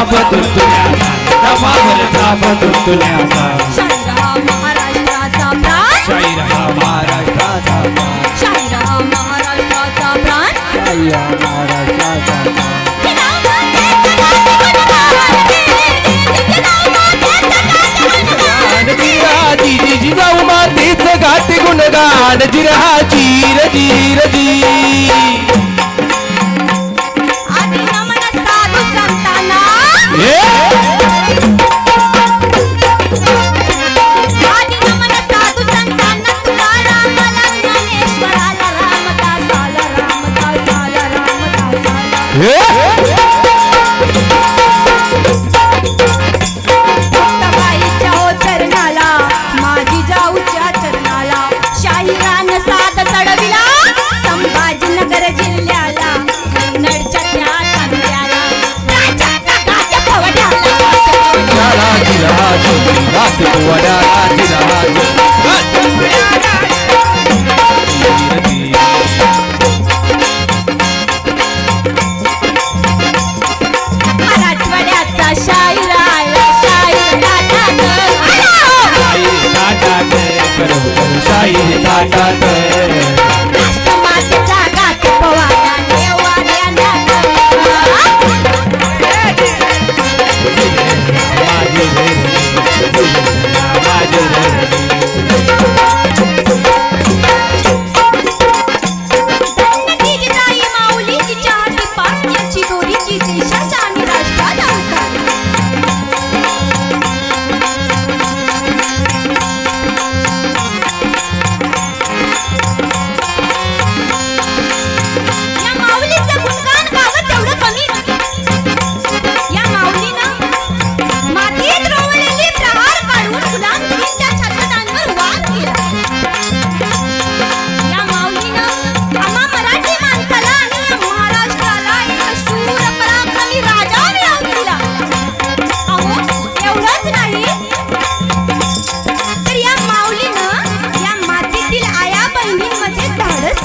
जी तुल्या रमावर चाबतून तुल्या शाहिरा महाराष्ट्राचा प्राण शाहिरा प्राण मातेच गाते गुणगान जीर जीर.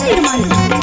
哎呦妈呀！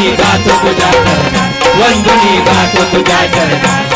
वंदुनी गातो तुझ्या चरणात वंदुनी गातो तुझ्या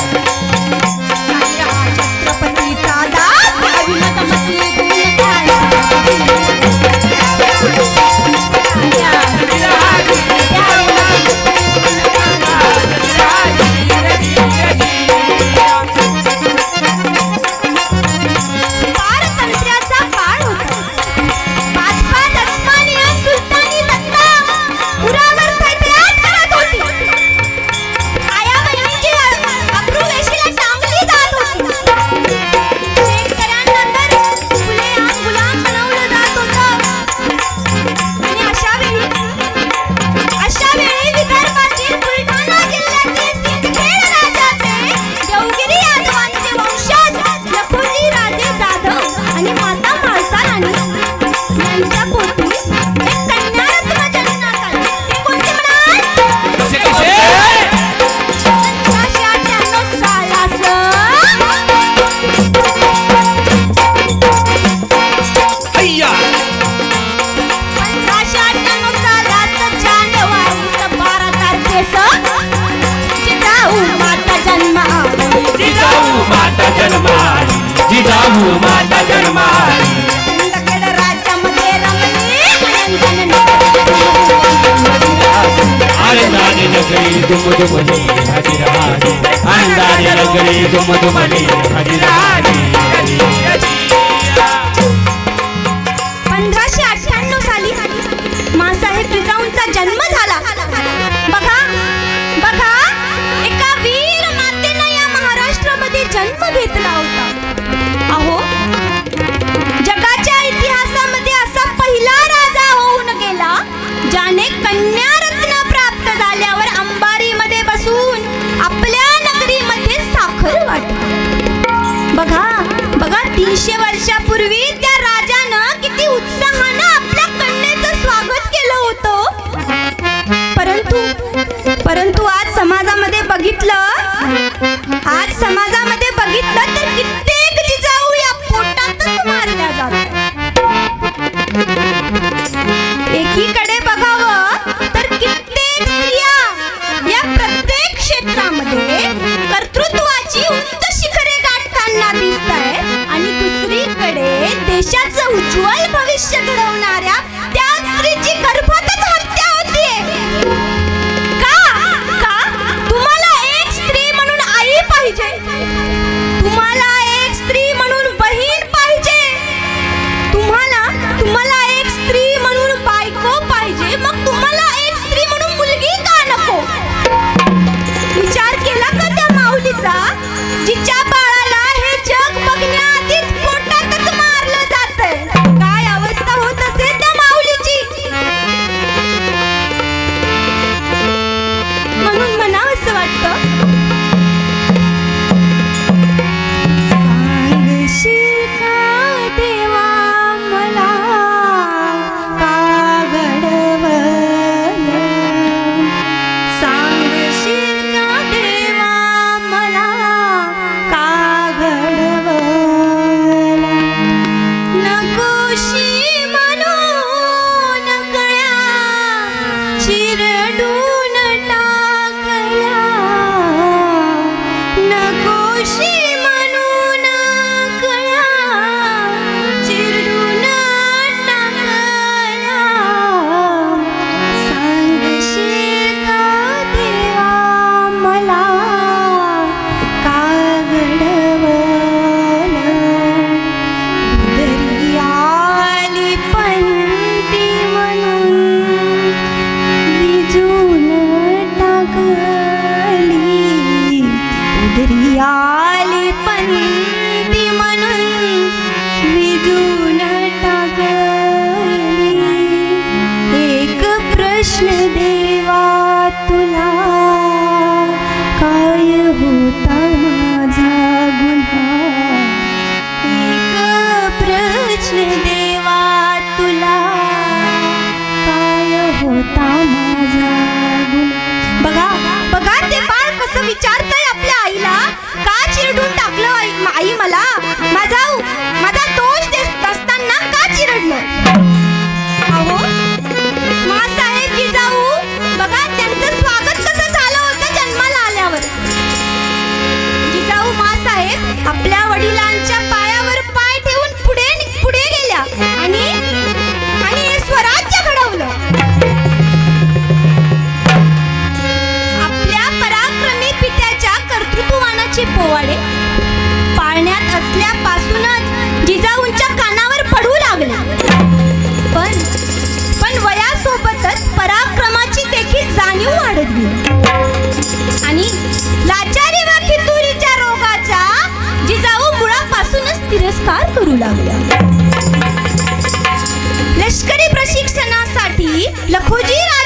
தும்மு துமணி ஹரிராணி அந்தாரி அலங்களே தும்மு துமணி ஹரிராணி असं विचारतय आपल्या आईला? का चिरडून टाकलं आई, आई मला? माझा माझा दोष देत असताना का चिरडलं? अहो मासाहेब जिजाऊ बघा त्यांचं झालं होतं जन्माला आल्यावर. जिजाऊ आपल्या वडिलांच्या पाळण्यात असल्यापासूनच जिजाऊंच्या कानावर पडू लागला. पण पण वयासोबतच पराक्रमाची देखील जाणीव वाढत गेली आणि लाचारी व खितुरीच्या रोगाचा जिजाऊ मुळापासूनच तिरस्कार करू लागला. लष्करी प्रशिक्षणासाठी लखोजी राजा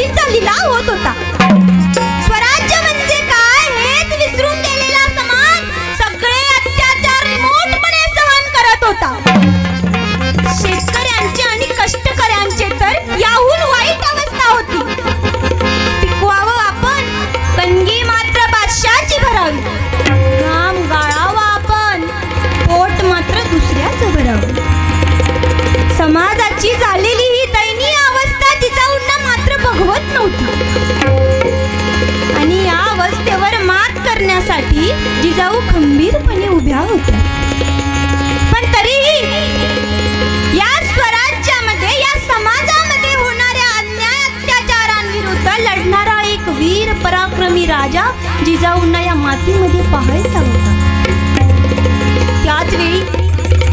你这你拿我 जिजाऊंना या मातीमध्ये पाहायचा होता त्याच वेळी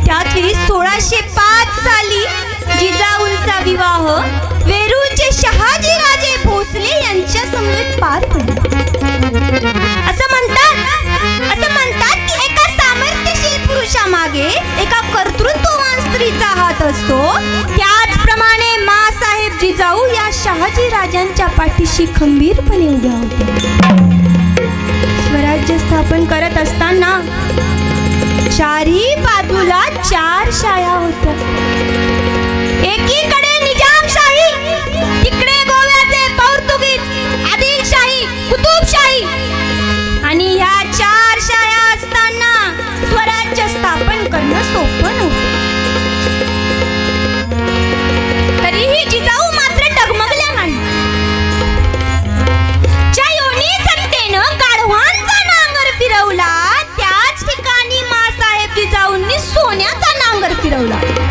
त्याच वेळी सोळाशे पाच साली जिजाऊंचा विवाह वेरूळचे शहाजी राजे भोसले यांच्या समवेत पार पडला. असं म्हणतात असं म्हणतात की एका सामर्थ्यशील पुरुषामागे एका कर्तृत्ववान स्त्रीचा हात असतो. या राजांच्या पाठीशी खंबीरपणे उभ्या होत्या. स्वराज्य स्थापन करत असताना चारही बाजूला चार शाया होत्या. एकीकडे निजामशाही तिकडे गोव्याचे पोर्तुगीज आदिलशाही कुतुबशाही Dola.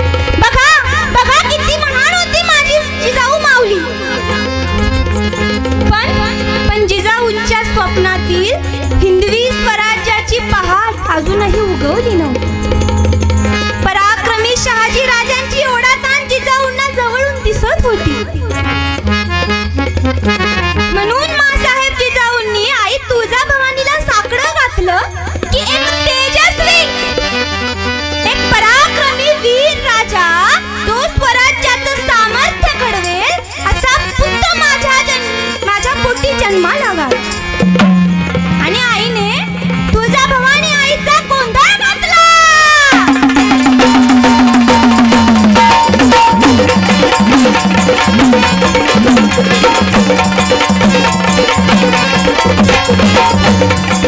हे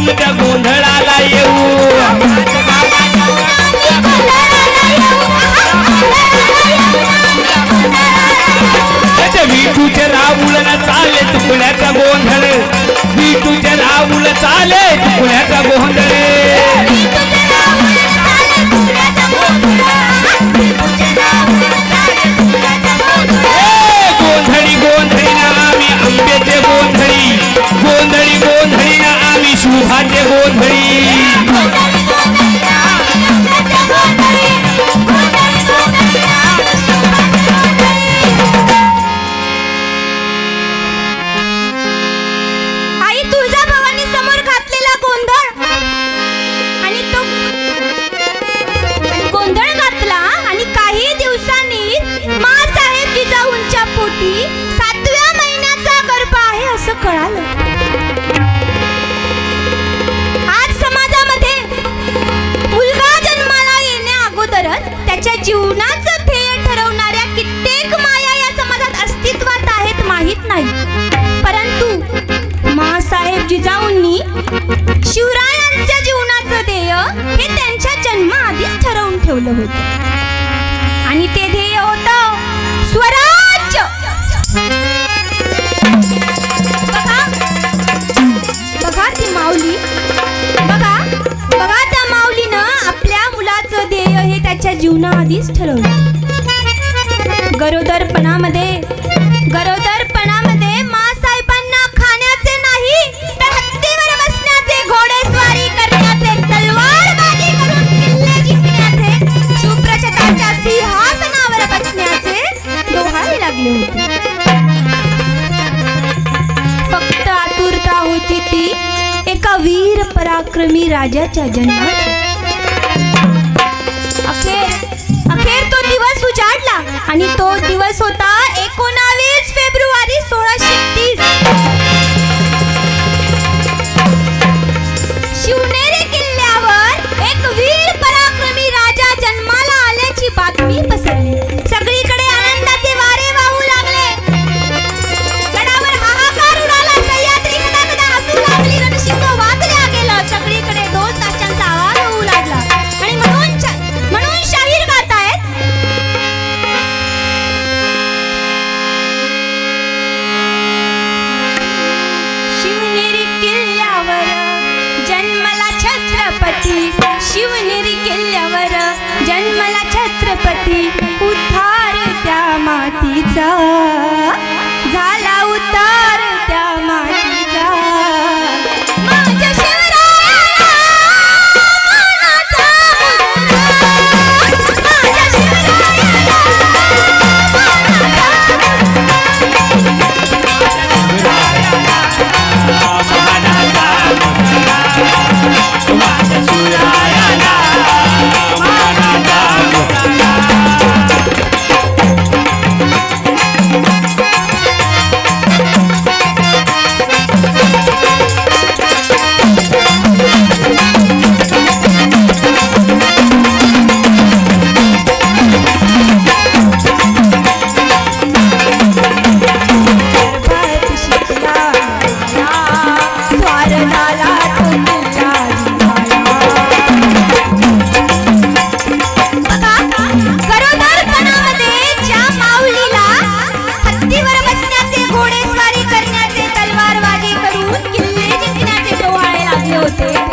जेवून तुमच्या गोंधळाला येऊ. त्याच्या विठूचे राहुल न चाले तुकड्याचा गोंधळ. विठूचे राहुल चाले तुकड्याचा गोंधळ. जिजाऊंनी शिवरायांच्या जीवनाचं ध्येय हे त्यांच्या जन्माआधीच ठरवून ठेवलं होतं. आणि ते ध्येय होतं स्वराज्य. बघा बघा ती माऊली. बघा बघा त्या माऊलीनं आपल्या मुलाचं ध्येय हे त्याच्या जीवनाआधीच ठरवलं. गरोदरपणामध्ये गरोदर लागले होते. फक्त आतुरता होती ती. एका वीर पराक्रमी राजाच्या जन्मात. अखेर अखेर तो दिवस उजाडला आणि तो दिवस होता एकोणावीस ¡Gracias!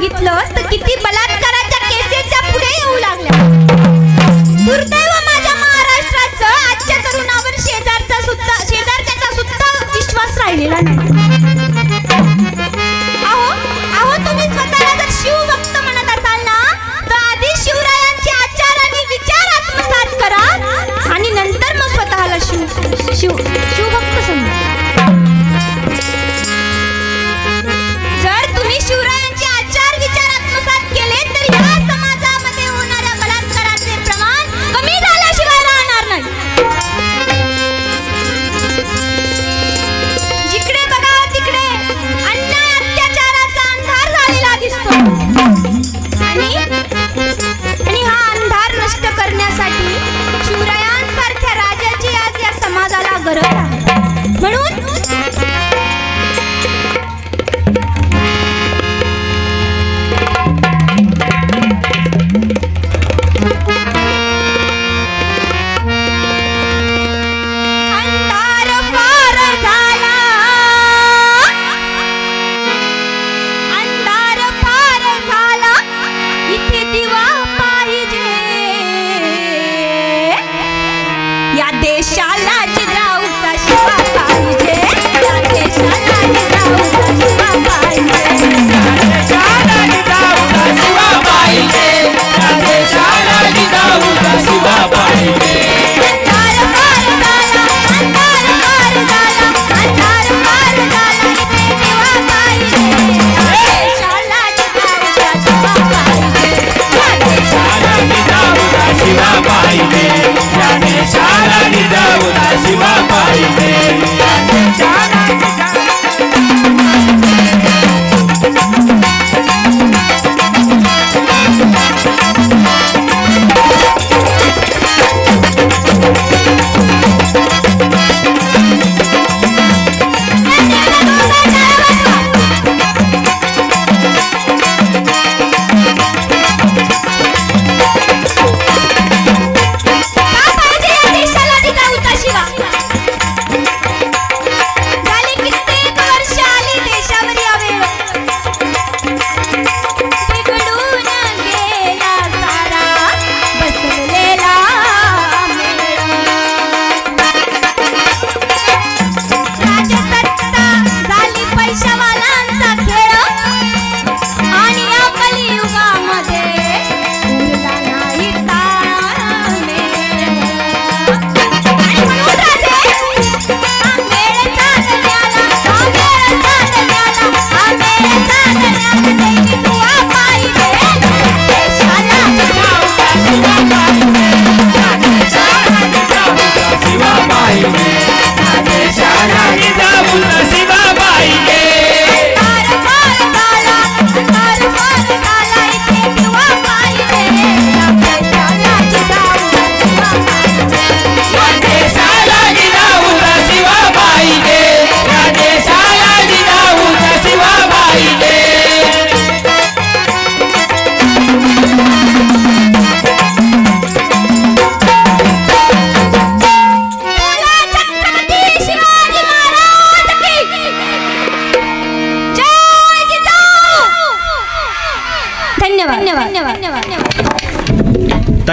सांगितलंस तर किती बलात्काराच्या केसेसच्या पुढे येऊ लागल्या. दुर्दैव माझ्या महाराष्ट्राचं आजच्या तरुणावर शेजारचा सुद्धा शेजारच्याचा सुद्धा विश्वास राहिलेला नाही.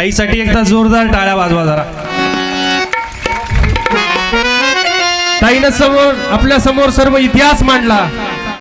आईसाठी एकदा जोरदार टाळ्या वाजवा जरा. ताईनं समोर आपल्यासमोर सर्व इतिहास मांडला.